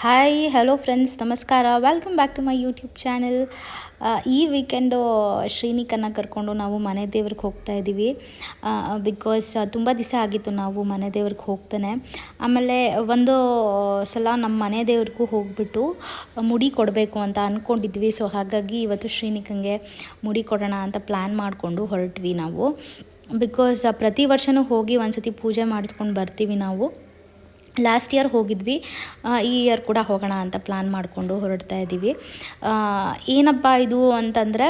Hi hello friends ನಮಸ್ಕಾರ. Welcome back to my YouTube channel ಈ weekend ಶ್ರೀನಿಕನ್ನ ಕರ್ಕೊಂಡು ನಾವು ಮನೆ ದೇವ್ರಿಗೆ ಹೋಗ್ತಾ ಇದ್ದೀವಿ ಬಿಕಾಸ್ ತುಂಬ ದಿವಸ ಆಗಿತ್ತು ನಾವು ಮನೆ ದೇವ್ರಿಗೆ ಹೋಗ್ತಾನೆ. ಆಮೇಲೆ ಒಂದು ಸಲ ನಮ್ಮ ಮನೆ ದೇವ್ರಿಗೂ ಹೋಗ್ಬಿಟ್ಟು ಮುಡಿ ಕೊಡಬೇಕು ಅಂತ ಅಂದ್ಕೊಂಡಿದ್ವಿ ಸೊ ಹಾಗಾಗಿ ಇವತ್ತು ಶ್ರೀನಿಕಂಗೆ ಮುಡಿ ಕೊಡೋಣ ಅಂತ ಪ್ಲ್ಯಾನ್ ಮಾಡಿಕೊಂಡು ಹೊರಟ್ವಿ ನಾವು. ಬಿಕಾಸ್ ಪ್ರತಿ ವರ್ಷವೂ ಹೋಗಿ ಒಂದು ಸತಿ ಪೂಜೆ ಮಾಡಿಸ್ಕೊಂಡು ಬರ್ತೀವಿ ನಾವು. ಲಾಸ್ಟ್ ಇಯರ್ ಹೋಗಿದ್ವಿ. ಈ ಇಯರ್ ಕೂಡ ಹೋಗೋಣ ಅಂತ ಪ್ಲ್ಯಾನ್ ಮಾಡಿಕೊಂಡು ಹೊರಡ್ತಾ ಇದ್ದೀವಿ ಏನಪ್ಪ ಇದು ಅಂತಂದರೆ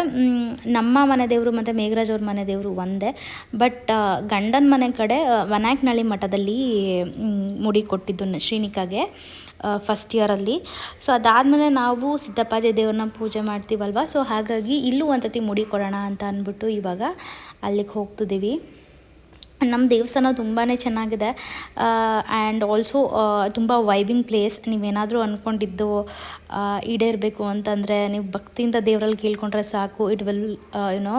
ನಮ್ಮ ಮನೆ ದೇವರು ಮತ್ತು ಮೇಘರಾಜ್ ಅವ್ರ ಮನೆ ದೇವರು ಒಂದೇ ಬಟ್ ಗಂಡನ ಮನೆ ಕಡೆ ವನಾಯಕ್ನಳ್ಳಿ ಮಠದಲ್ಲಿ ಮುಡಿ ಕೊಟ್ಟಿದ್ದು ಶ್ರೀನಿಕಾಗೆ ಫಸ್ಟ್ ಇಯರಲ್ಲಿ ಸೊ ಅದಾದಮೇಲೆ ನಾವು ಸಿದ್ದಪ್ಪಾಜಿ ದೇವ್ರನ್ನ ಪೂಜೆ ಮಾಡ್ತೀವಲ್ವ? ಸೊ ಹಾಗಾಗಿ ಇಲ್ಲೂ ಒಂದ್ಸತಿ ಮುಡಿ ಕೊಡೋಣ ಅಂತ ಅಂದ್ಬಿಟ್ಟು ಇವಾಗ ಅಲ್ಲಿಗೆ ಹೋಗ್ತಿದ್ದೀವಿ. ನಮ್ಮ ದೇವಸ್ಥಾನ ತುಂಬಾ ಚೆನ್ನಾಗಿದೆ. ಆ್ಯಂಡ್ ಆಲ್ಸೋ ತುಂಬ ವೈಬಿಂಗ್ ಪ್ಲೇಸ್ ನೀವೇನಾದರೂ ಅಂದ್ಕೊಂಡಿದ್ದು ಈಡೇರಬೇಕು ಅಂತಂದರೆ ನೀವು ಭಕ್ತಿಯಿಂದ ದೇವರಲ್ಲಿ ಕೇಳ್ಕೊಂಡ್ರೆ ಸಾಕು. ಇಟ್ ವಿಲ್ ಯುನೋ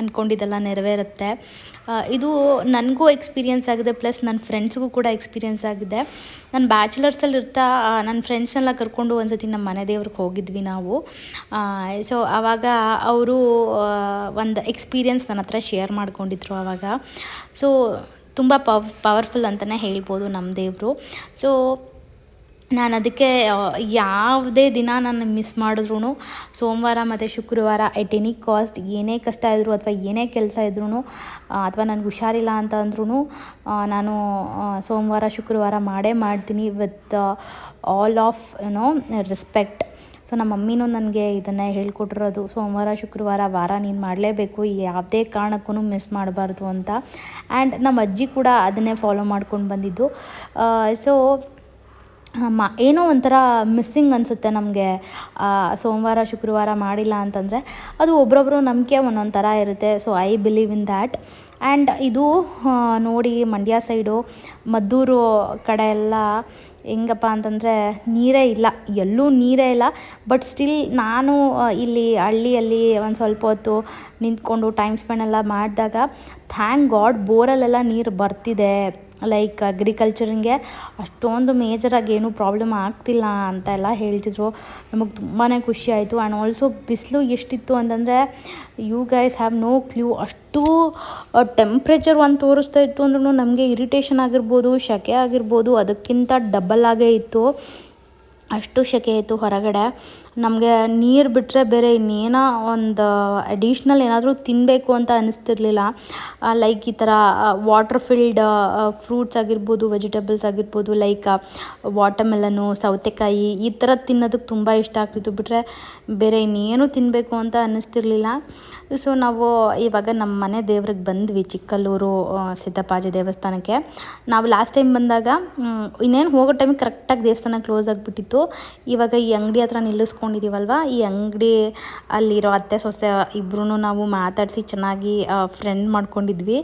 ಅಂದ್ಕೊಂಡಿದ್ದೆಲ್ಲ ನೆರವೇರುತ್ತೆ. ಇದು ನನಗೂ ಎಕ್ಸ್ಪೀರಿಯೆನ್ಸ್ ಆಗಿದೆ ಪ್ಲಸ್ ನನ್ನ ಫ್ರೆಂಡ್ಸ್ಗೂ ಕೂಡ ಎಕ್ಸ್ಪೀರಿಯೆನ್ಸ್ ಆಗಿದೆ. ನಾನು ಬ್ಯಾಚುಲರ್ಸಲ್ಲಿ ಇರ್ತಾ ನನ್ನ ಫ್ರೆಂಡ್ಸ್ನೆಲ್ಲ ಕರ್ಕೊಂಡು ಒಂದು ಸತಿ ನಮ್ಮ ಮನೆ ದೇವ್ರಿಗೆ ಹೋಗಿದ್ವಿ ನಾವು. ಸೊ ಆವಾಗ ಅವರು ಒಂದು ಎಕ್ಸ್ಪೀರಿಯೆನ್ಸ್ ನನ್ನ ಹತ್ರ ಶೇರ್ ಮಾಡ್ಕೊಂಡಿದ್ರು ಆವಾಗ ಸೊ ತುಂಬ ಪವ್ ಪವರ್ಫುಲ್ ಅಂತಲೇ ಹೇಳ್ಬೋದು ನಮ್ಮ ದೇವರು. ಸೊ ನಾನು ಅದಕ್ಕೆ ಯಾವುದೇ ದಿನ ನಾನು ಮಿಸ್ ಮಾಡಿದ್ರು ಸೋಮವಾರ ಮತ್ತು ಶುಕ್ರವಾರ ಎಟ್ ಎನಿ ಕಾಸ್ಟ್ ಏನೇ ಕಷ್ಟ ಇದ್ದರೂ ಅಥವಾ ಏನೇ ಕೆಲಸ ಇದ್ರೂ ಅಥವಾ ನನಗೆ ಹುಷಾರಿಲ್ಲ ಅಂತ ಅಂದ್ರೂ ನಾನು ಸೋಮವಾರ, ಶುಕ್ರವಾರ ಮಾಡೇ ಮಾಡ್ತೀನಿ with all of you know respect so ನಮ್ಮ ಮಮ್ಮಿನೂ ನನಗೆ ಇದನ್ನು ಹೇಳ್ಕೊಟ್ಟಿರೋದು, ಸೋಮವಾರ, ಶುಕ್ರವಾರ, ವಾರ ನೀನು ಮಾಡಲೇಬೇಕು, ಯಾವುದೇ ಕಾರಣಕ್ಕೂ ಮಿಸ್ ಮಾಡಬಾರ್ದು ಅಂತ. ಆ್ಯಂಡ್ ನಮ್ಮ ಅಜ್ಜಿ ಕೂಡ ಅದನ್ನೇ ಫಾಲೋ ಮಾಡ್ಕೊಂಡು ಬಂದಿದ್ದು. ಸೊ ಮ ಏನೋ ಒಂಥರ ಮಿಸ್ಸಿಂಗ್ ಅನಿಸುತ್ತೆ ನಮಗೆ. ಸೋಮವಾರ, ಶುಕ್ರವಾರ ಮಾಡಿಲ್ಲ ಅಂತಂದರೆ ಅದು ಒಬ್ರೊಬ್ಬರು ನಂಬಿಕೆ ಒಂದೊಂದು ಥರ ಇರುತ್ತೆ. So I believe in that and ಇದು ನೋಡಿ ಮಂಡ್ಯ ಸೈಡು ಮದ್ದೂರು ಕಡೆ ಎಲ್ಲ ಹೆಂಗಪ್ಪ ಅಂತಂದರೆ ನೀರೇ ಇಲ್ಲ. ಎಲ್ಲೂ ನೀರೇ ಇಲ್ಲ. ಬಟ್ ಸ್ಟಿಲ್ ನಾನು ಇಲ್ಲಿ ಹಳ್ಳಿಯಲ್ಲಿ ಒಂದು ಸ್ವಲ್ಪ ಹೊತ್ತು ನಿಂತ್ಕೊಂಡು ಟೈಮ್ ಸ್ಪೆಂಡ್ ಎಲ್ಲ ಮಾಡಿದಾಗ ಥ್ಯಾಂಕ್ ಗಾಡ್ ಬೋರಲ್ಲೆಲ್ಲ ನೀರು ಬರ್ತಿದೆ. ಲೈಕ್ ಅಗ್ರಿಕಲ್ಚರಿಂಗೆ ಅಷ್ಟೊಂದು ಮೇಜರಾಗಿ ಏನೂ ಪ್ರಾಬ್ಲಮ್ ಆಗ್ತಿಲ್ಲ ಅಂತ ಎಲ್ಲ ಹೇಳ್ತಿದ್ರು. ನಮಗೆ ತುಂಬಾ ಖುಷಿ ಆಯಿತು. ಆ್ಯಂಡ್ ಆಲ್ಸೋ ಬಿಸಿಲು ಎಷ್ಟಿತ್ತು ಅಂತಂದರೆ you guys have no clue ಅಷ್ಟು ಟೆಂಪ್ರೇಚರ್ ಒಂದು ತೋರಿಸ್ತಾ ಇತ್ತು ಅಂದ್ರೂ ನಮಗೆ ಇರಿಟೇಷನ್ ಆಗಿರ್ಬೋದು ಸೆಕೆ ಆಗಿರ್ಬೋದು, ಅದಕ್ಕಿಂತ ಡಬಲ್ ಆಗೇ ಇತ್ತು. ಅಷ್ಟು ಸೆಕೆ ಇತ್ತು ಹೊರಗಡೆ. ನಮಗೆ ನೀರು ಬಿಟ್ಟರೆ ಬೇರೆ ಇನ್ನೇನೋ ಒಂದು ಅಡಿಷ್ನಲ್ ಏನಾದರೂ ತಿನ್ನಬೇಕು ಅಂತ ಅನಿಸ್ತಿರ್ಲಿಲ್ಲ. ಲೈಕ್ ಈ ಥರ ವಾಟರ್ ಫಿಲ್ಡ್ ಫ್ರೂಟ್ಸ್ ಆಗಿರ್ಬೋದು ವೆಜಿಟೇಬಲ್ಸ್ ಆಗಿರ್ಬೋದು ಲೈಕ್ ವಾಟರ್ಮೆಲನು ಸೌತೆಕಾಯಿ ಈ ಥರ ತಿನ್ನೋದಕ್ಕೆ ತುಂಬ ಇಷ್ಟ ಆಗ್ತಿತ್ತು. ಬಿಟ್ಟರೆ ಬೇರೆ ಇನ್ನೇನು ತಿನ್ನಬೇಕು ಅಂತ ಅನ್ನಿಸ್ತಿರ್ಲಿಲ್ಲ ಸೊ ನಾವು ಇವಾಗ ನಮ್ಮ ಮನೆ ದೇವ್ರಿಗೆ ಬಂದ್ವಿ ಚಿಕ್ಕಲ್ಲೂರು ಸಿದ್ದಪ್ಪಾಜಿ ದೇವಸ್ಥಾನಕ್ಕೆ. ನಾವು ಲಾಸ್ಟ್ ಟೈಮ್ ಬಂದಾಗ ಇನ್ನೇನು ಹೋಗೋ ಟೈಮಿಗೆ ಕರೆಕ್ಟಾಗಿ ದೇವಸ್ಥಾನ ಕ್ಲೋಸ್ ಆಗಿಬಿಟ್ಟಿತ್ತು. ಇವಾಗ ಈ ಅಂಗಡಿ ಹತ್ರ ನಿಲ್ಲಿಸ್ಕೊಂಡಿದ್ದೀವಲ್ವ ಈ ಅಂಗಡಿ ಅಲ್ಲಿರೋ ಅತ್ತೆ, ಸೊಸೆ ಇಬ್ಬರೂ ನಾವು ಮಾತಾಡಿಸಿ ಚೆನ್ನಾಗಿ ಫ್ರೆಂಡ್ ಮಾಡ್ಕೊಂಡಿದ್ವಿ.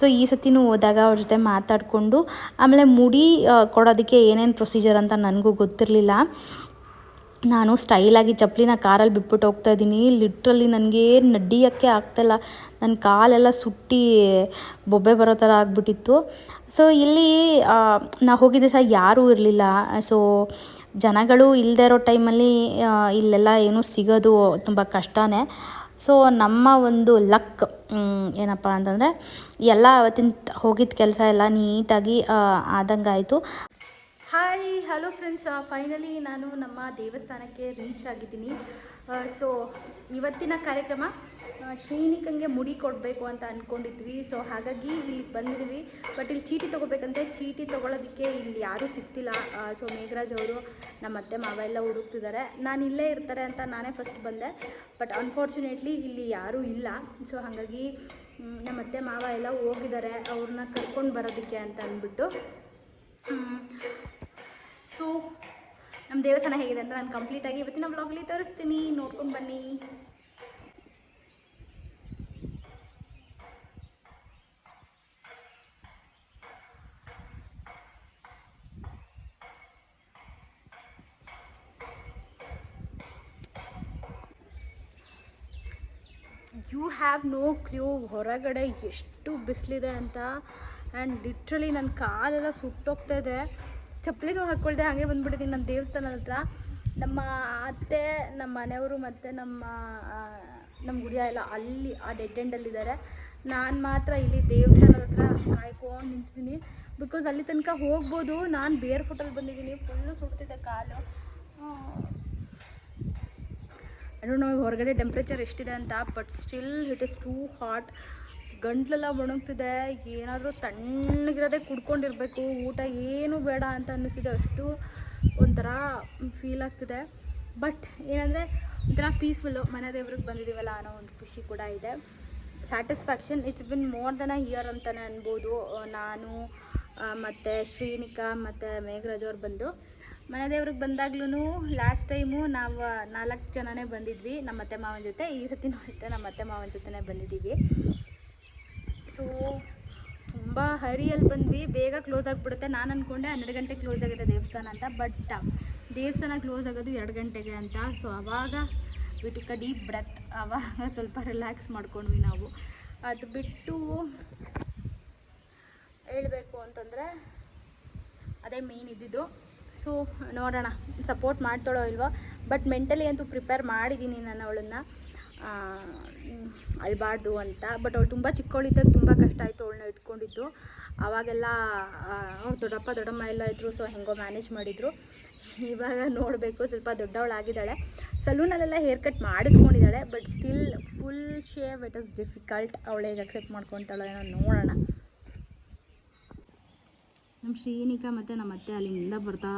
ಸೊ ಈ ಸತಿನೂ ಹೋದಾಗ ಅವ್ರ ಜೊತೆ ಮಾತಾಡಿಕೊಂಡು, ಆಮೇಲೆ ಮುಡಿ ಕೊಡೋದಕ್ಕೆ ಏನೇನು ಪ್ರೊಸೀಜರ್ ಅಂತ ನನಗೂ ಗೊತ್ತಿರಲಿಲ್ಲ. ನಾನು ಸ್ಟೈಲಾಗಿ ಚಪ್ಪಲಿನ ಕಾರಲ್ಲಿ ಬಿಟ್ಬಿಟ್ಟು ಹೋಗ್ತಾ ಇದ್ದೀನಿ. ಲಿಟ್ರಲ್ಲಿ ನನಗೆ ನಡಿಯೋಕ್ಕೆ ಆಗ್ತಾಯಿಲ್ಲ ನನ್ನ ಕಾಲೆಲ್ಲ ಸುಟ್ಟಿ ಬೊಬ್ಬೆ ಬರೋ ಥರ ಆಗಿಬಿಟ್ಟಿತ್ತು. ಸೊ ಇಲ್ಲಿ ನಾವು ಹೋಗಿದ್ದೆ ಸಹ ಯಾರೂ ಇರಲಿಲ್ಲ. ಸೊ ಜನಗಳು ಇಲ್ಲದೆ ಇರೋ ಟೈಮಲ್ಲಿ ಇಲ್ಲೆಲ್ಲ ಏನೂ ಸಿಗೋದು ತುಂಬ ಕಷ್ಟನೇ. ಸೊ, ನಮ್ಮ ಒಂದು ಲಕ್ ಏನಪ್ಪ ಅಂತಂದರೆ, ಎಲ್ಲ ಅವತ್ತಿನ ಹೋಗಿದ್ದ ಕೆಲಸ ಎಲ್ಲ ನೀಟಾಗಿ ಆದಂಗಾಯಿತು. ಹಾಯ್ ಹಲೋ ಫ್ರೆಂಡ್ಸ್ ಫೈನಲಿ ನಾನು ನಮ್ಮ ದೇವಸ್ಥಾನಕ್ಕೆ ರೀಚ್ ಆಗಿದ್ದೀನಿ. ಸೊ ಇವತ್ತಿನ ಕಾರ್ಯಕ್ರಮ ಶ್ರೀನಿಕಂಗೆ ಮುಡಿ ಕೊಡಬೇಕು ಅಂತ ಅಂದ್ಕೊಂಡಿದ್ವಿ ಸೊ ಹಾಗಾಗಿ ಇಲ್ಲಿಗೆ ಬಂದಿದ್ವಿ. ಬಟ್ ಇಲ್ಲಿ ಚೀಟಿ ತೊಗೋಬೇಕಂತೆ ಚೀಟಿ ತೊಗೊಳೋದಕ್ಕೆ ಇಲ್ಲಿ ಯಾರೂ ಸಿಗ್ತಿಲ್ಲ. ಸೊ ಮೇಘರಾಜ್ ಅವರು ನಮ್ಮ ಅತ್ತೆ ಮಾವ ಎಲ್ಲ ಹುಡುಕ್ತಿದ್ದಾರೆ. ನಾನು ಇಲ್ಲೇ ಇರ್ತಾರೆ ಅಂತ ನಾನೇ ಫಸ್ಟ್ ಬಂದೆ. ಬಟ್ ಅನ್ಫಾರ್ಚುನೇಟ್ಲಿ ಇಲ್ಲಿ ಯಾರೂ ಇಲ್ಲ. ಸೊ ಹಾಗಾಗಿ ನಮ್ಮ ಅತ್ತೆ ಮಾವ ಎಲ್ಲ ಹೋಗಿದ್ದಾರೆ. ಅವ್ರನ್ನ ಕರ್ಕೊಂಡು ಬರೋದಕ್ಕೆ ಅಂತ ಅಂದ್ಬಿಟ್ಟು. ಸೊ ನಮ್ಮ ದೇವಸ್ಥಾನ ಹೇಗಿದೆ ಅಂತ ನಾನು ಕಂಪ್ಲೀಟಾಗಿ ಇವತ್ತಿನ ಬ್ಲಾಗಲ್ಲಿ ತೋರಿಸ್ತೀನಿ. ನೋಡ್ಕೊಂಡು ಬನ್ನಿ. ಯು ಹ್ಯಾವ್ ನೋ ಕ್ಲೂ ಹೊರಗಡೆ ಎಷ್ಟು ಬಿಸಿಲಿದೆ ಅಂತ. ಆ್ಯಂಡ್ ಲಿಟ್ರಲಿ ನನ್ನ ಕಾಲೆಲ್ಲ ಸುಟ್ಟೋಗ್ತಾ ಇದೆ. ಚಪ್ಪಲಿನೂ ಹಾಕ್ಕೊಳ್ದೆ ಹಾಗೆ ಬಂದುಬಿಟ್ಟಿದ್ದೀನಿ ನನ್ನ ದೇವಸ್ಥಾನದ ಹತ್ರ. ನಮ್ಮ ಅತ್ತೆ, ನಮ್ಮ ಮನೆಯವರು ಮತ್ತು ನಮ್ಮ ನಮ್ಮ ಗುಡಿಯ ಎಲ್ಲ ಅಲ್ಲಿ ಆ ಡೆಡ್ ಎಂಡಲ್ಲಿದ್ದಾರೆ ನಾನು ಮಾತ್ರ ಇಲ್ಲಿ ದೇವಸ್ಥಾನದ ಹತ್ರ ಕಾಯ್ಕೊಂಡು ನಿಂತಿದ್ದೀನಿ. ಬಿಕಾಸ್ ಅಲ್ಲಿ ತನಕ ಹೋಗ್ಬೋದು. ನಾನು ಬೇರೆ ಫೋಟೋಲ್ಲಿ ಬಂದಿದ್ದೀನಿ. ಫುಲ್ಲು ಸುಡ್ತಿದ್ದೆ ಕಾಲು. ಅದು ನಾವು ಹೊರಗಡೆ ಟೆಂಪ್ರೇಚರ್ ಎಷ್ಟಿದೆ ಅಂತ but still it is too hot ಗಂಟ್ಲೆಲ್ಲ ಒಣಗ್ತಿದೆ, ಏನಾದರೂ ತಣ್ಣಗಿರೋದೇ ಕುಡ್ಕೊಂಡಿರಬೇಕು, ಊಟ ಏನು ಬೇಡ ಅಂತ ಅನ್ನಿಸಿದೆ, ಅಷ್ಟು ಒಂಥರ ಫೀಲ್ ಆಗ್ತಿದೆ. ಬಟ್ ಏನಂದರೆ ಒಂಥರ ಪೀಸ್ಫುಲ್ಲು ಮನೆ ದೇವ್ರಿಗೆ ಬಂದಿದ್ದೀವಲ್ಲ ಅನ್ನೋ ಒಂದು ಖುಷಿ ಕೂಡ ಇದೆ. Satisfaction it's been more than a year ಅಂತಲೇ ಅನ್ಬೋದು. ನಾನು ಮತ್ತು ಶ್ರೀನಿಕಾ ಮತ್ತು ಮೇಘರಾಜ್ ಅವ್ರು ಬಂದು ಮನೆ ದೇವ್ರಿಗೆ ಬಂದಾಗ್ಲೂ ಲಾಸ್ಟ್ ಟೈಮು ನಾವು ನಾಲ್ಕು ಜನನೇ ಬಂದಿದ್ವಿ. ನಮ್ಮ ಅತ್ತೆ ಮಾವನ ಜೊತೆ. ಈ ಸತಿನೂ ಅಷ್ಟೇ ನಮ್ಮ ಅತ್ತೆ ಮಾವನ ಜೊತೆನೇ ಬಂದಿದ್ದೀವಿ. ಸೊ ತುಂಬ ಹರಿಯಲ್ಲಿ ಬಂದ್ವಿ. ಬೇಗ ಕ್ಲೋಸ್ ಆಗಿಬಿಡುತ್ತೆ. ನಾನು ಅಂದ್ಕೊಂಡೆ ಹನ್ನೆರಡು ಗಂಟೆ ಕ್ಲೋಸ್ ಆಗುತ್ತೆ ದೇವಸ್ಥಾನ ಅಂತ ಬಟ್ ದೇವಸ್ಥಾನ ಕ್ಲೋಸ್ ಆಗೋದು ಎರಡು ಗಂಟೆಗೆ ಅಂತ. ಸೊ ಆವಾಗ ಬಿಟ್ಟು ಡೀಪ್ ಬ್ರೆತ್ ಆವಾಗ ಸ್ವಲ್ಪ ರಿಲ್ಯಾಕ್ಸ್ ಮಾಡ್ಕೊಂಡ್ವಿ ನಾವು. ಅದು ಬಿಟ್ಟು ಹೇಳಬೇಕು ಅಂತಂದರೆ, ಅದೇ ಮೇನ್ ಇದ್ದಿದ್ದು. ಸೊ ನೋಡೋಣ ಸಪೋರ್ಟ್ ಮಾಡ್ತಾಳೋ ಇಲ್ವೋ ಬಟ್ ಮೆಂಟಲಿ ಅಂತೂ ಪ್ರಿಪೇರ್ ಮಾಡಿದ್ದೀನಿ ನಾನು ಅವಳನ್ನು. ಅಳಬಾರ್ದು ಅಂತ. ಬಟ್ ಅವಳು ತುಂಬ ಚಿಕ್ಕವಳಿದ್ದಾಗ ತುಂಬ ಕಷ್ಟ ಆಯಿತು ಅವಳನ್ನ ಇಟ್ಕೊಂಡಿದ್ದು. ಆವಾಗೆಲ್ಲ ಅವ್ರು ದೊಡ್ಡಪ್ಪ, ದೊಡ್ಡಮ್ಮ ಎಲ್ಲ ಇದ್ದರು ಸೊ ಹೆಂಗೋ ಮ್ಯಾನೇಜ್ ಮಾಡಿದರು. ಇವಾಗ ನೋಡಬೇಕು, ಸ್ವಲ್ಪ ದೊಡ್ಡವಳಾಗಿದ್ದಾಳೆ. ಸಲೂನಲ್ಲೆಲ್ಲ hair cut ಮಾಡಿಸ್ಕೊಂಡಿದ್ದಾಳೆ but still full shave it is difficult ಅವಳು ಹೇಗೆ ಅಕ್ಸೆಪ್ಟ್ ಮಾಡ್ಕೊತಾಳೋ ಏನೋ ನೋಡೋಣ. ನಮ್ಮ ಶ್ರೀನಿಕಾ ಮತ್ತು ನಮ್ಮ ಅತ್ತೆ ಅಲ್ಲಿಂದ ಬರ್ತಾ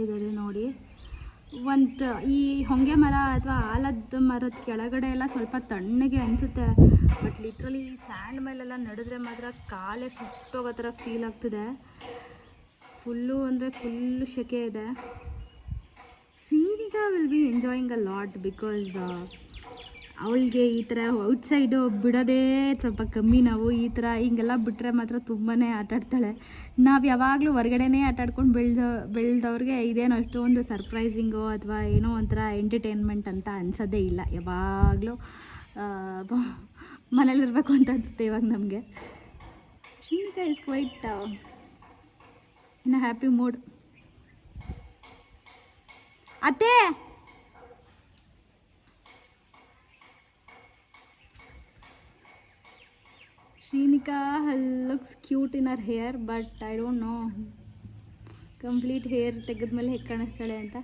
ಇದ್ದಾರೆ ನೋಡಿ. ಒಂದು ಈ ಹೊಂಗೆ ಮರ ಅಥವಾ ಆಲದ ಮರದ ಕೆಳಗಡೆ ಎಲ್ಲ ಸ್ವಲ್ಪ ತಣ್ಣಗೆ ಅನಿಸುತ್ತೆ. ಬಟ್ ಲಿಟ್ರಲಿ ಈ ಸ್ಯಾಂಡ್ ಮೇಲೆಲ್ಲ ನಡೆದ್ರೆ ಮಾತ್ರ ಕಾಲೇ ಸುಟ್ಟೋಗೋ ಥರ ಫೀಲ್ ಆಗ್ತಿದೆ. ಫುಲ್ಲು ಅಂದರೆ ಫುಲ್ಲು ಸೆಕೆ ಇದೆ. Srinika will be enjoying a lot because ಅವಳಿಗೆ ಈ ಥರ ಔಟ್ಸೈಡು ಬಿಡೋದೇ ಸ್ವಲ್ಪ ಕಮ್ಮಿ ನಾವು ಈ ಥರ ಹಿಂಗೆಲ್ಲ ಬಿಟ್ಟರೆ ಮಾತ್ರ ತುಂಬಾ ಆಟಾಡ್ತಾಳೆ ನಾವು ಯಾವಾಗಲೂ ಹೊರಗಡೆನೇ ಆಟಾಡ್ಕೊಂಡು ಬೆಳೆದ, ಬೆಳೆದವ್ರಿಗೆ ಇದೇನೋ ಅಷ್ಟೊಂದು ಸರ್ಪ್ರೈಸಿಂಗು ಅಥವಾ ಏನೋ ಒಂಥರ ಎಂಟರ್ಟೈನ್ಮೆಂಟ್ ಅಂತ ಅನ್ಸೋದೇ ಇಲ್ಲ. ಯಾವಾಗಲೂ ಮನೇಲಿರ್ಬೇಕು ಅಂತ ಅನ್ಸುತ್ತೆ ಇವಾಗ ನಮಗೆ. Srinika is quite in happy mood ಅತ್ತೆ! Srinika looks cute in our hair but I don't know complete hair ತೆಗೆದ್ಮೇಲೆ ಹೇಗೆ ಕಾಣಿಸ್ತಾಳೆ ಅಂತ.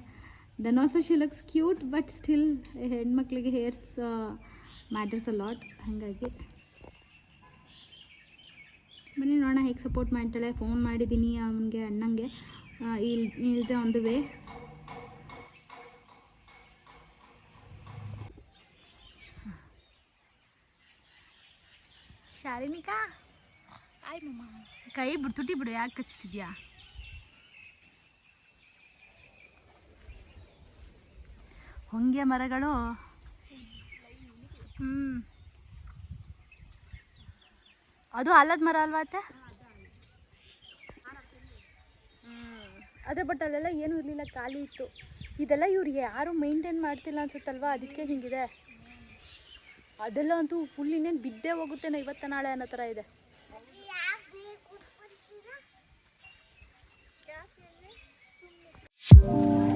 Then also she looks cute but still ಹೆಣ್ಮಕ್ಳಿಗೆ ಹೇರ್ಸ್ ಮ್ಯಾಟರ್ಸ್ ಅ ಲಾಟ್ ಹಾಗಾಗಿ. ಬನ್ನಿ ನೋಡೋಣ, ಹೇಗೆ ಸಪೋರ್ಟ್ ಮಾಡ್ತಾಳೆ. ಫೋನ್ ಮಾಡಿದ್ದೀನಿ ಅವನಿಗೆ, ಅಣ್ಣಂಗೆ. ಇಲ್ಲಿ ಇಲ್ಲದೆ ಒಂದು ವೇ ಶಾಲಿನಿಕಾ ಆಯ್ ಮಮ್ಮ. ಕೈ ಬಿಡು ತುಟಿ ಬಿಡು ಯಾಕೆ ಕಚ್ತಿದ್ಯಾ? ಹೊಂಗೆ ಮರಗಳು? ಹ್ಞೂ ಅದು ಆಲದ ಮರ ಅಲ್ವಾ ಅತ್ತೆ? ಅದೇ ಬಟ್ ಅಲ್ಲೆಲ್ಲ ಏನೂ ಇರಲಿಲ್ಲ ಖಾಲಿ ಇತ್ತು. ಇದೆಲ್ಲ ಇವ್ರಿಗೆ ಯಾರು ಮೈಂಟೈನ್ ಮಾಡ್ತಿಲ್ಲ ಅನ್ಸುತ್ತಲ್ವಾ? ಅದಕ್ಕೆ ಹಿಂಗಿದೆ. ಅದೆಲ್ಲ ಅಂತೂ ಫುಲ್ ಇನ್ನೇನು ಬಿದ್ದೇ ಹೋಗುತ್ತೇನೋ ಇವತ್ತ ನಾಳೆ ಅನ್ನೋ ಥರ ಇದೆ. I,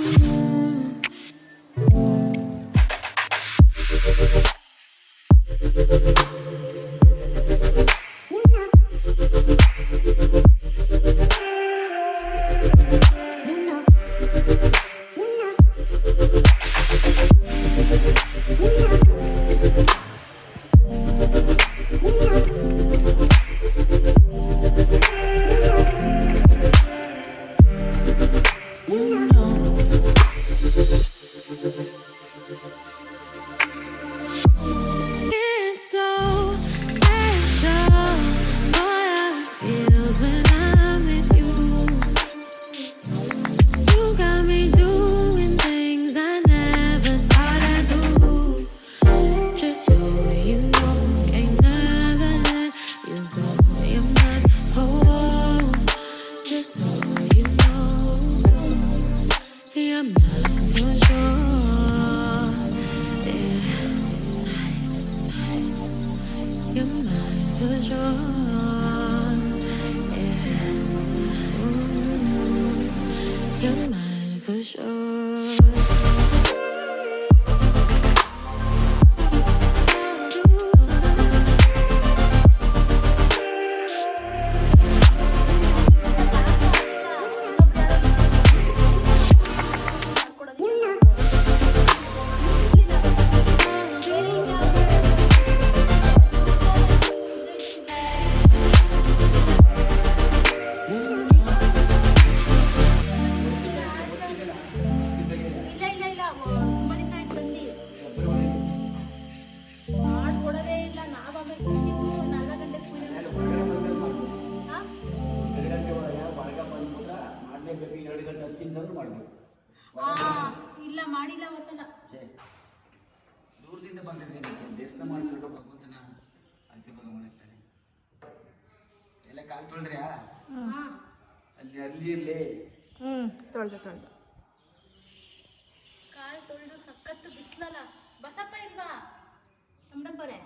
掩埋的伤 ಅಲ್ಲಿ ಅಲ್ಲಿ ಇರಲಿ ಹ್ಞೂ ತೊಳ್ದೆ ತೊಳ್ದೆ. ಕಾಲು ತೊಳೆದು ಸಖತ್ತು ಬಿಸಿಲಲ್ಲ ಬಸಪ್ಪ ಇಲ್ವಾ? ನಮ್ಮಡಬ್ಬರೇ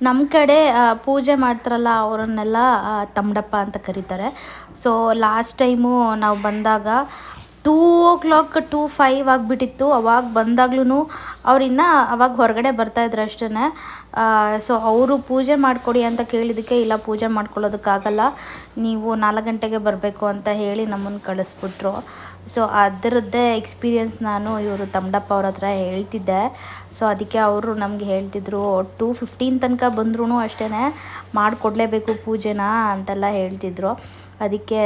ನಮ್ಮ ಕಡೆ ಪೂಜೆ ಮಾಡ್ತಾರಲ್ಲ ಅವರನ್ನೆಲ್ಲ ತಮ್ಮಡಪ್ಪ ಅಂತ ಕರೀತಾರೆ. ಸೊ ಲಾಸ್ಟ್ ಟೈಮು ನಾವು ಬಂದಾಗ two o'clock two five ಆಗಿಬಿಟ್ಟಿತ್ತು. ಅವಾಗ ಬಂದಾಗ್ಲೂ ಅವ್ರಿನ್ನ ಅವಾಗ ಹೊರಗಡೆ ಬರ್ತಾಯಿದ್ರು ಅಷ್ಟೇ ಸೊ ಅವರು ಪೂಜೆ ಮಾಡಿಕೊಡಿ ಅಂತ ಕೇಳಿದ್ದಕ್ಕೆ ಇಲ್ಲ, ಪೂಜೆ ಮಾಡ್ಕೊಳ್ಳೋದಕ್ಕಾಗಲ್ಲ. ನೀವು ನಾಲ್ಕು ಗಂಟೆಗೆ ಬರಬೇಕು ಅಂತ ಹೇಳಿ ನಮ್ಮನ್ನು ಕಳಿಸ್ಬಿಟ್ರು. ಸೊ ಅದರದ್ದೇ ಎಕ್ಸ್ಪೀರಿಯನ್ಸ್ ನಾನು ಇವರು ತಮ್ಮಡಪ್ಪ ಅವ್ರ ಹತ್ರ ಹೇಳ್ತಿದ್ದೆ. ಸೊ ಅದಕ್ಕೆ ಅವರು ನಮಗೆ ಹೇಳ್ತಿದ್ರು ಟೂ ಫಿಫ್ಟೀನ್ ತನಕ ಬಂದ್ರೂ ಅಷ್ಟೇ ಮಾಡಿಕೊಡ್ಲೇಬೇಕು ಪೂಜೆನ ಅಂತೆಲ್ಲ ಹೇಳ್ತಿದ್ರು. ಅದಕ್ಕೆ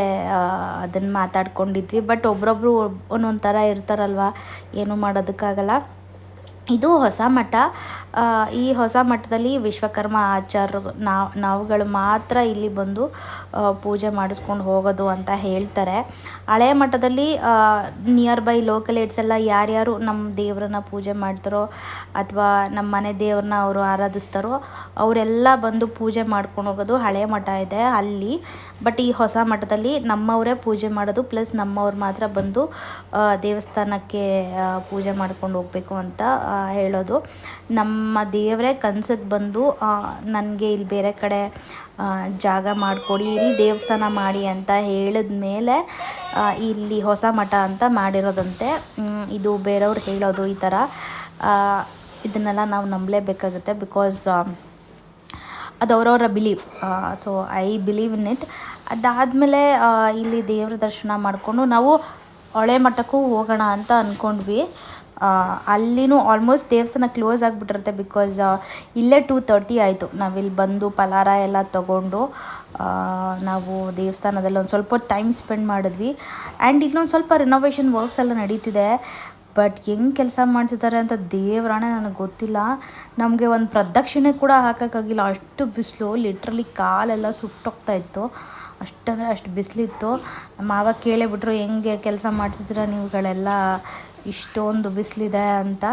ಅದನ್ನು ಮಾತಾಡ್ಕೊಂಡಿದ್ವಿ. ಬಟ್ ಒಬ್ಬೊಬ್ರು ಒಂದೊಂದು ಥರ ಇರ್ತಾರಲ್ವ? ಏನೂ ಮಾಡೋದಕ್ಕಾಗಲ್ಲ. ಇದು ಹೊಸ ಮಠ. ಈ ಹೊಸ ಮಠದಲ್ಲಿ ವಿಶ್ವಕರ್ಮ ಆಚಾರ್ಯರು ನಾವು ನಾವುಗಳು ಮಾತ್ರ ಇಲ್ಲಿ ಬಂದು ಪೂಜೆ ಮಾಡಿಸ್ಕೊಂಡು ಹೋಗೋದು ಅಂತ ಹೇಳ್ತಾರೆ. ಹಳೆ ಮಠದಲ್ಲಿ ನಿಯರ್ ಬೈ ಲೋಕಲ್ ಏಡ್ಸ್ ಎಲ್ಲ ಯಾರ್ಯಾರು ನಮ್ಮ ದೇವ್ರನ್ನ ಪೂಜೆ ಮಾಡ್ತಾರೋ ಅಥವಾ ನಮ್ಮ ಮನೆ ದೇವ್ರನ್ನ ಅವರು ಆರಾಧಿಸ್ತಾರೋ, ಅವರೆಲ್ಲ ಬಂದು ಪೂಜೆ ಮಾಡ್ಕೊಂಡು ಹೋಗೋದು ಹಳೆ ಮಠ ಇದೆ ಅಲ್ಲಿ. ಬಟ್ ಈ ಹೊಸ ಮಠದಲ್ಲಿ ನಮ್ಮವರೇ ಪೂಜೆ ಮಾಡೋದು, ಪ್ಲಸ್ ನಮ್ಮವ್ರು ಮಾತ್ರ ಬಂದು ದೇವಸ್ಥಾನಕ್ಕೆ ಪೂಜೆ ಮಾಡ್ಕೊಂಡು ಹೋಗಬೇಕು ಅಂತ ಹೇಳೋದು. ನಮ್ಮ ದೇವರೇ ಕನ್ಸಿಗೆ ಬಂದು ನನಗೆ ಇಲ್ಲಿ ಬೇರೆ ಕಡೆ ಜಾಗ ಮಾಡಿಕೊಡಿ, ಇಲ್ಲಿ ದೇವಸ್ಥಾನ ಮಾಡಿ ಅಂತ ಹೇಳಿದ ಮೇಲೆ ಇಲ್ಲಿ ಹೊಸ ಮಠ ಅಂತ ಮಾಡಿರೋದಂತೆ. ಇದು ಬೇರೆಯವ್ರು ಹೇಳೋದು ಈ ಥರ. ಇದನ್ನೆಲ್ಲ ನಾವು ನಂಬಲೇಬೇಕಾಗುತ್ತೆ ಬಿಕಾಸ್ ಅದು ಅವರವರ believe so I believe in it ಅದಾದಮೇಲೆ ಇಲ್ಲಿ ದೇವರ ದರ್ಶನ ಮಾಡಿಕೊಂಡು ನಾವು, ಹೊಳೆ ಮಠಕ್ಕೂ ಹೋಗೋಣ ಅಂತ ಅಂದ್ಕೊಂಡ್ವಿ ಅಲ್ಲಿನೂ ಆಲ್ಮೋಸ್ಟ್ ದೇವಸ್ಥಾನ ಕ್ಲೋಸ್ ಆಗಿಬಿಟ್ಟಿರುತ್ತೆ ಬಿಕಾಸ್ ಇಲ್ಲೇ ಟೂ ತರ್ಟಿ ಆಯಿತು. ನಾವಿಲ್ಲಿ ಬಂದು ಪಲಾರ ಎಲ್ಲ ತಗೊಂಡು ನಾವು ದೇವಸ್ಥಾನದಲ್ಲಿ ಒಂದು ಸ್ವಲ್ಪ ಟೈಮ್ ಸ್ಪೆಂಡ್ ಮಾಡಿದ್ವಿ. ಆ್ಯಂಡ್ ಇಲ್ಲೊಂದು ಸ್ವಲ್ಪ ರಿನೋವೇಷನ್ ವರ್ಕ್ಸ್ ಎಲ್ಲ ನಡೀತಿದೆ. ಬಟ್ ಹೆಂಗೆ ಕೆಲಸ ಮಾಡ್ತಿದ್ದಾರೆ ಅಂತ ದೇವ್ರಾಣೆ ನನಗೆ ಗೊತ್ತಿಲ್ಲ. ನಮಗೆ ಒಂದು ಪ್ರದಕ್ಷಿಣೆ ಕೂಡ ಹಾಕೋಕ್ಕಾಗಿಲ್ಲ. ಅಷ್ಟು ಬಿಸಿಲು ಲಿಟ್ರಲಿ ಕಾಲೆಲ್ಲ ಸುಟ್ಟೋಗ್ತಾ ಇತ್ತು. ಅಷ್ಟಂದರೆ ಅಷ್ಟು ಬಿಸಿಲಿತ್ತು. ಮಾವ ಕೇಳೇ ಬಿಟ್ರು, ಹೆಂಗೆ ಕೆಲಸ ಮಾಡ್ತಿದ್ದೀರಾ ನೀವುಗಳೆಲ್ಲ? ಇಷ್ಟೊಂದು ಬಿಸಿಲಿದೆ ಅಂತ.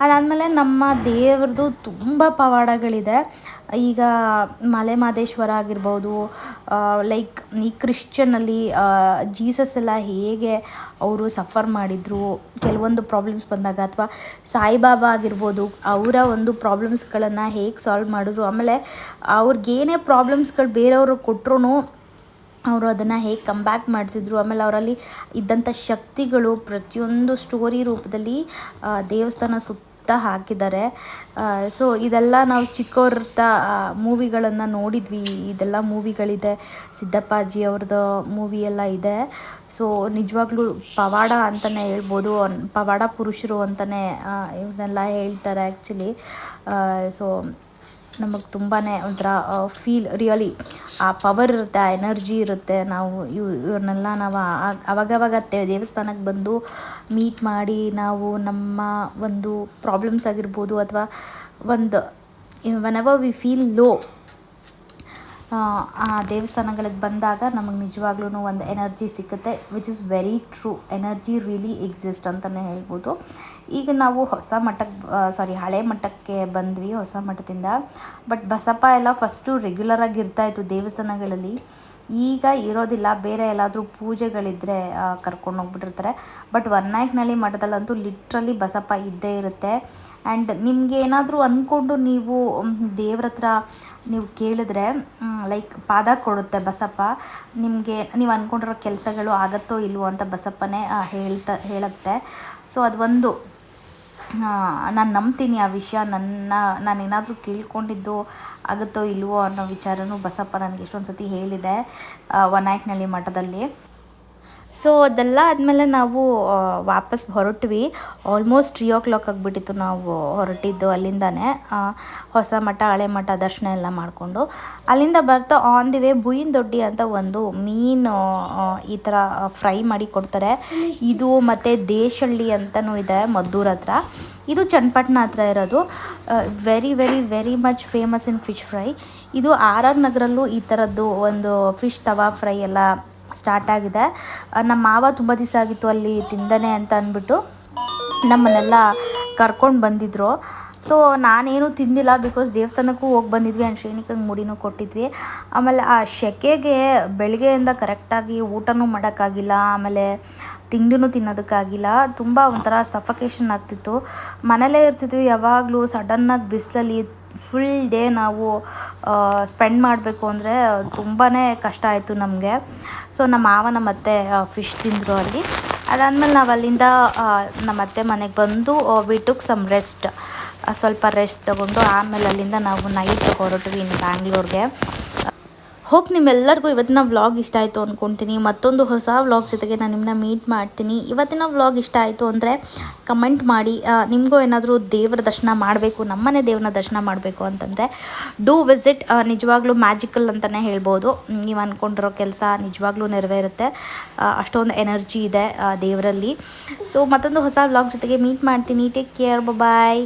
ಅದಾದಮೇಲೆ ನಮ್ಮ ದೇವ್ರದ್ದು ತುಂಬ ಪವಾಡಗಳಿದೆ. ಈಗ ಮಲೆ ಮಾದೇಶ್ವರ ಆಗಿರ್ಬೋದು ಲೈಕ್ ಈ ಕ್ರಿಶ್ಚಿಯನ್ನಲ್ಲಿ ಜೀಸಸ್ ಎಲ್ಲ ಹೇಗೆ ಅವರು ಸಫರ್ ಮಾಡಿದರು, ಕೆಲವೊಂದು ಪ್ರಾಬ್ಲಮ್ಸ್ ಬಂದಾಗ ಅಥವಾ ಸಾಯಿಬಾಬಾ ಆಗಿರ್ಬೋದು, ಅವರ ಒಂದು ಪ್ರಾಬ್ಲಮ್ಸ್ಗಳನ್ನು ಹೇಗೆ ಸಾಲ್ವ್ ಮಾಡಿದ್ರು, ಆಮೇಲೆ ಅವ್ರಿಗೇನೇ ಪ್ರಾಬ್ಲಮ್ಸ್ಗಳು ಬೇರೆಯವರು ಕೊಟ್ಟರು ಅವರು ಅದನ್ನು ಹೇಗೆ ಕಂಬ್ಯಾಕ್ ಬ್ಯಾಕ್ ಮಾಡ್ತಿದ್ರು, ಆಮೇಲೆ ಅವರಲ್ಲಿ ಇದ್ದಂಥ ಶಕ್ತಿಗಳು ಪ್ರತಿಯೊಂದು ಸ್ಟೋರಿ ರೂಪದಲ್ಲಿ ದೇವಸ್ಥಾನ ಸುತ್ತ ಹಾಕಿದ್ದಾರೆ. ಸೊ ಇದೆಲ್ಲ ನಾವು ಚಿಕ್ಕವ್ರದ್ದ ಮೂವಿಗಳನ್ನು ನೋಡಿದ್ವಿ. ಇದೆಲ್ಲ ಮೂವಿಗಳಿದೆ. ಸಿದ್ದಪ್ಪಾಜಿ ಅವ್ರದ್ದು ಮೂವಿ ಎಲ್ಲ ಇದೆ. ಸೊ ನಿಜವಾಗ್ಲೂ ಪವಾಡ ಅಂತಲೇ ಹೇಳ್ಬೋದು. ಪವಾಡ ಪುರುಷರು ಅಂತಲೇ ಇವನ್ನೆಲ್ಲ ಹೇಳ್ತಾರೆ ಆ್ಯಕ್ಚುಲಿ ಸೊ ನಮಗೆ ತುಂಬಾ ಒಂಥರ ಫೀಲ್ ರಿಯಲಿ ಆ ಪವರ್ ಇರುತ್ತೆ, ಆ ಎನರ್ಜಿ ಇರುತ್ತೆ. ನಾವು ಇವ್ ಇವ್ರನ್ನೆಲ್ಲ ನಾವು ಅವಾಗವಾಗ ದೇವಸ್ಥಾನಕ್ಕೆ ಬಂದು ಮೀಟ್ ಮಾಡಿ ನಾವು ನಮ್ಮ ಒಂದು ಪ್ರಾಬ್ಲಮ್ಸ್ ಆಗಿರ್ಬೋದು ಅಥವಾ ಒಂದು whenever we feel low ಆ ದೇವಸ್ಥಾನಗಳಿಗೆ ಬಂದಾಗ ನಮಗೆ ನಿಜವಾಗ್ಲೂ ಒಂದು ಎನರ್ಜಿ ಸಿಕ್ಕುತ್ತೆ which is very true energy really exist ಅಂತಲೇ ಹೇಳ್ಬೋದು. ಈಗ ನಾವು ಹೊಸ ಮಠಕ್ಕೆ ಸಾರಿ ಹಳೆ ಮಠಕ್ಕೆ ಬಂದ್ವಿ ಹೊಸ ಮಠದಿಂದ ಬಟ್ ಬಸಪ್ಪ ಎಲ್ಲ ಫಸ್ಟು ರೆಗ್ಯುಲರಾಗಿ ಇರ್ತಾಯಿತ್ತು ದೇವಸ್ಥಾನಗಳಲ್ಲಿ. ಈಗ ಇರೋದಿಲ್ಲ, ಬೇರೆ ಎಲ್ಲಾದರೂ ಪೂಜೆಗಳಿದ್ದರೆ ಕರ್ಕೊಂಡು ಹೋಗ್ಬಿಟ್ಟಿರ್ತಾರೆ. ಬಟ್ ಹೊನ್ನಾಯಕನಹಳ್ಳಿ ಮಠದಲ್ಲಂತೂ ಲಿಟ್ರಲಿ ಬಸಪ್ಪ ಇದ್ದೇ ಇರುತ್ತೆ. ಆ್ಯಂಡ್ ನಿಮಗೆ ಏನಾದರೂ ಅಂದ್ಕೊಂಡು ನೀವು ದೇವ್ರ ಹತ್ರ ನೀವು ಕೇಳಿದ್ರೆ ಲೈಕ್ ಪಾದ ಕೊಡುತ್ತೆ ಬಸಪ್ಪ. ನಿಮಗೆ, ನೀವು ಅಂದ್ಕೊಂಡಿರೋ ಕೆಲಸಗಳು ಆಗತ್ತೋ ಇಲ್ವೋ ಅಂತ ಬಸಪ್ಪನೇ ಹೇಳ್ತಾ, ಹೇಳುತ್ತೆ. ಸೊ ಅದು ಒಂದು. ನಾನು ನಂಬ್ತೀನಿ ಆ ವಿಷಯ. ನನ್ನ, ನಾನೇನಾದರೂ ಕೇಳ್ಕೊಂಡಿದ್ದು ಆಗುತ್ತೋ ಇಲ್ವೋ ಅನ್ನೋ ವಿಚಾರನೂ ಬಸಪ್ಪ ನನಗೆ ಎಷ್ಟೊಂದು ಸತಿ ಹೇಳಿದೆ ವನಾಯಕನಹಳ್ಳಿ ಮಠದಲ್ಲಿ. ಸೊ ಅದೆಲ್ಲ ಆದಮೇಲೆ ನಾವು ವಾಪಸ್ ಹೊರಟ್ವಿ. ಆಲ್ಮೋಸ್ಟ್ ತ್ರೀ ಓ ಕ್ಲಾಕ್ ಆಗಿಬಿಟ್ಟಿತ್ತು ನಾವು ಹೊರಟಿದ್ದು ಅಲ್ಲಿಂದನೇ. ಹೊಸ ಮಠ, ಹಳೆ ಮಠ, ದರ್ಶನ ಎಲ್ಲ ಮಾಡಿಕೊಂಡು. ಅಲ್ಲಿಂದ ಬರ್ತಾ ಆನ್ ದಿ ವೇ ಬುಯಿನ್ ದೊಡ್ಡಿ ಅಂತ ಒಂದು ಮೀನು ಈ ಥರ ಫ್ರೈ ಮಾಡಿ ಕೊಡ್ತಾರೆ. ಇದು ಮತ್ತು ದೇಶಳ್ಳಿ ಅಂತಲೂ ಇದೆ ಮದ್ದೂರ್ ಹತ್ರ. ಇದು ಚನ್ನಪಟ್ಟಣ ಹತ್ರ ಇರೋದು. Very very very much famous in fish fry ಇದು ಆರ್ ಆರ್ ನಗರಲ್ಲೂ ಈ ಥರದ್ದು ಒಂದು ಫಿಶ್ ತವಾ ಫ್ರೈ ಎಲ್ಲ ಸ್ಟಾರ್ಟ್ ಆಗಿದೆ. ನಮ್ಮ ಮಾವ ತುಂಬ ದಿವಸ ಆಗಿತ್ತು ಅಲ್ಲಿ ತಿಂದನೆ ಅಂತ ಅಂದ್ಬಿಟ್ಟು ನಮ್ಮನ್ನೆಲ್ಲ ಕರ್ಕೊಂಡು ಬಂದಿದ್ರು. ಸೊ ನಾನೇನು ತಿಂದಿಲ್ಲ ಬಿಕಾಸ್ ದೇವಸ್ಥಾನಕ್ಕೂ ಹೋಗಿ ಬಂದಿದ್ವಿ ಆ್ಯಂಡ್ ಶ್ರೇಣಿಕಂಗೆ ಮುಡಿನೂ ಕೊಟ್ಟಿದ್ವಿ. ಆಮೇಲೆ ಆ ಸೆಕೆಗೆ ಬೆಳಗ್ಗೆಯಿಂದ ಕರೆಕ್ಟಾಗಿ ಊಟನೂ ಮಾಡೋಕ್ಕಾಗಿಲ್ಲ, ಆಮೇಲೆ ತಿಂಡಿನೂ ತಿನ್ನೋದಕ್ಕಾಗಿಲ್ಲ, ತುಂಬ ಒಂಥರ ಸಫಕೇಶನ್ ಆಗ್ತಿತ್ತು. ಮನೇಲೇ ಇರ್ತಿದ್ವಿ, ಯಾವಾಗಲೂ ಸಡನ್ನಾಗಿ ಬಿಸಿಲಲ್ಲಿ ಫುಲ್ ಡೇ ನಾವು ಸ್ಪೆಂಡ್ ಮಾಡಬೇಕು ಅಂದರೆ ತುಂಬಾ ಕಷ್ಟ ಆಯಿತು ನಮಗೆ. ಸೊ ನಮ್ಮ ಮಾವ ನಮ್ಮ ಅತ್ತೆ ಫಿಶ್ ತಿಂದರು ಅಲ್ಲಿ. ಅದಾದಮೇಲೆ ನಾವು ಅಲ್ಲಿಂದ ನಮ್ಮ ಅತ್ತೆ ಮನೆಗೆ ಬಂದು ವಿ ಟುಕ್ ಸಮ್ ರೆಸ್ಟ್ ಸ್ವಲ್ಪ ರೆಸ್ಟ್ ತೊಗೊಂಡು, ಆಮೇಲೆ ಅಲ್ಲಿಂದ ನಾವು ನೈಟ್ ಹೊರಟ್ವಿ ಇನ್ನು ಬ್ಯಾಂಗ್ಳೂರ್ಗೆ. ಹೋಪ್ ನಿಮ್ಮೆಲ್ಲರಿಗೂ ಇವತ್ತಿನ ವ್ಲಾಗ್ ಇಷ್ಟ ಆಯಿತು ಅಂದ್ಕೊತೀನಿ ಮತ್ತೊಂದು ಹೊಸ ವ್ಲಾಗ್ ಜೊತೆಗೆ ನಾನು ನಿಮ್ಮನ್ನ ಮೀಟ್ ಮಾಡ್ತೀನಿ. ಇವತ್ತಿನ ವ್ಲಾಗ್ ಇಷ್ಟ ಆಯಿತು ಅಂದರೆ ಕಮೆಂಟ್ ಮಾಡಿ ನಿಮಗೂ ಏನಾದರೂ ದೇವರ ದರ್ಶನ ಮಾಡಬೇಕು, ನಮ್ಮನೆ ದೇವನ ದರ್ಶನ ಮಾಡಬೇಕು ಅಂತಂದರೆ ಡೂ ವಿಸಿಟ್ ನಿಜವಾಗ್ಲೂ ಮ್ಯಾಜಿಕಲ್ ಅಂತಲೇ ಹೇಳ್ಬೋದು. ನೀವು ಅಂದ್ಕೊಂಡಿರೋ ಕೆಲಸ ನಿಜವಾಗ್ಲೂ ನೆರವೇರುತ್ತೆ. ಅಷ್ಟೊಂದು ಎನರ್ಜಿ ಇದೆ ದೇವರಲ್ಲಿ. ಸೊ ಮತ್ತೊಂದು ಹೊಸ ವ್ಲಾಗ್ ಜೊತೆಗೆ ಮೀಟ್ ಮಾಡ್ತೀನಿ. Take care bye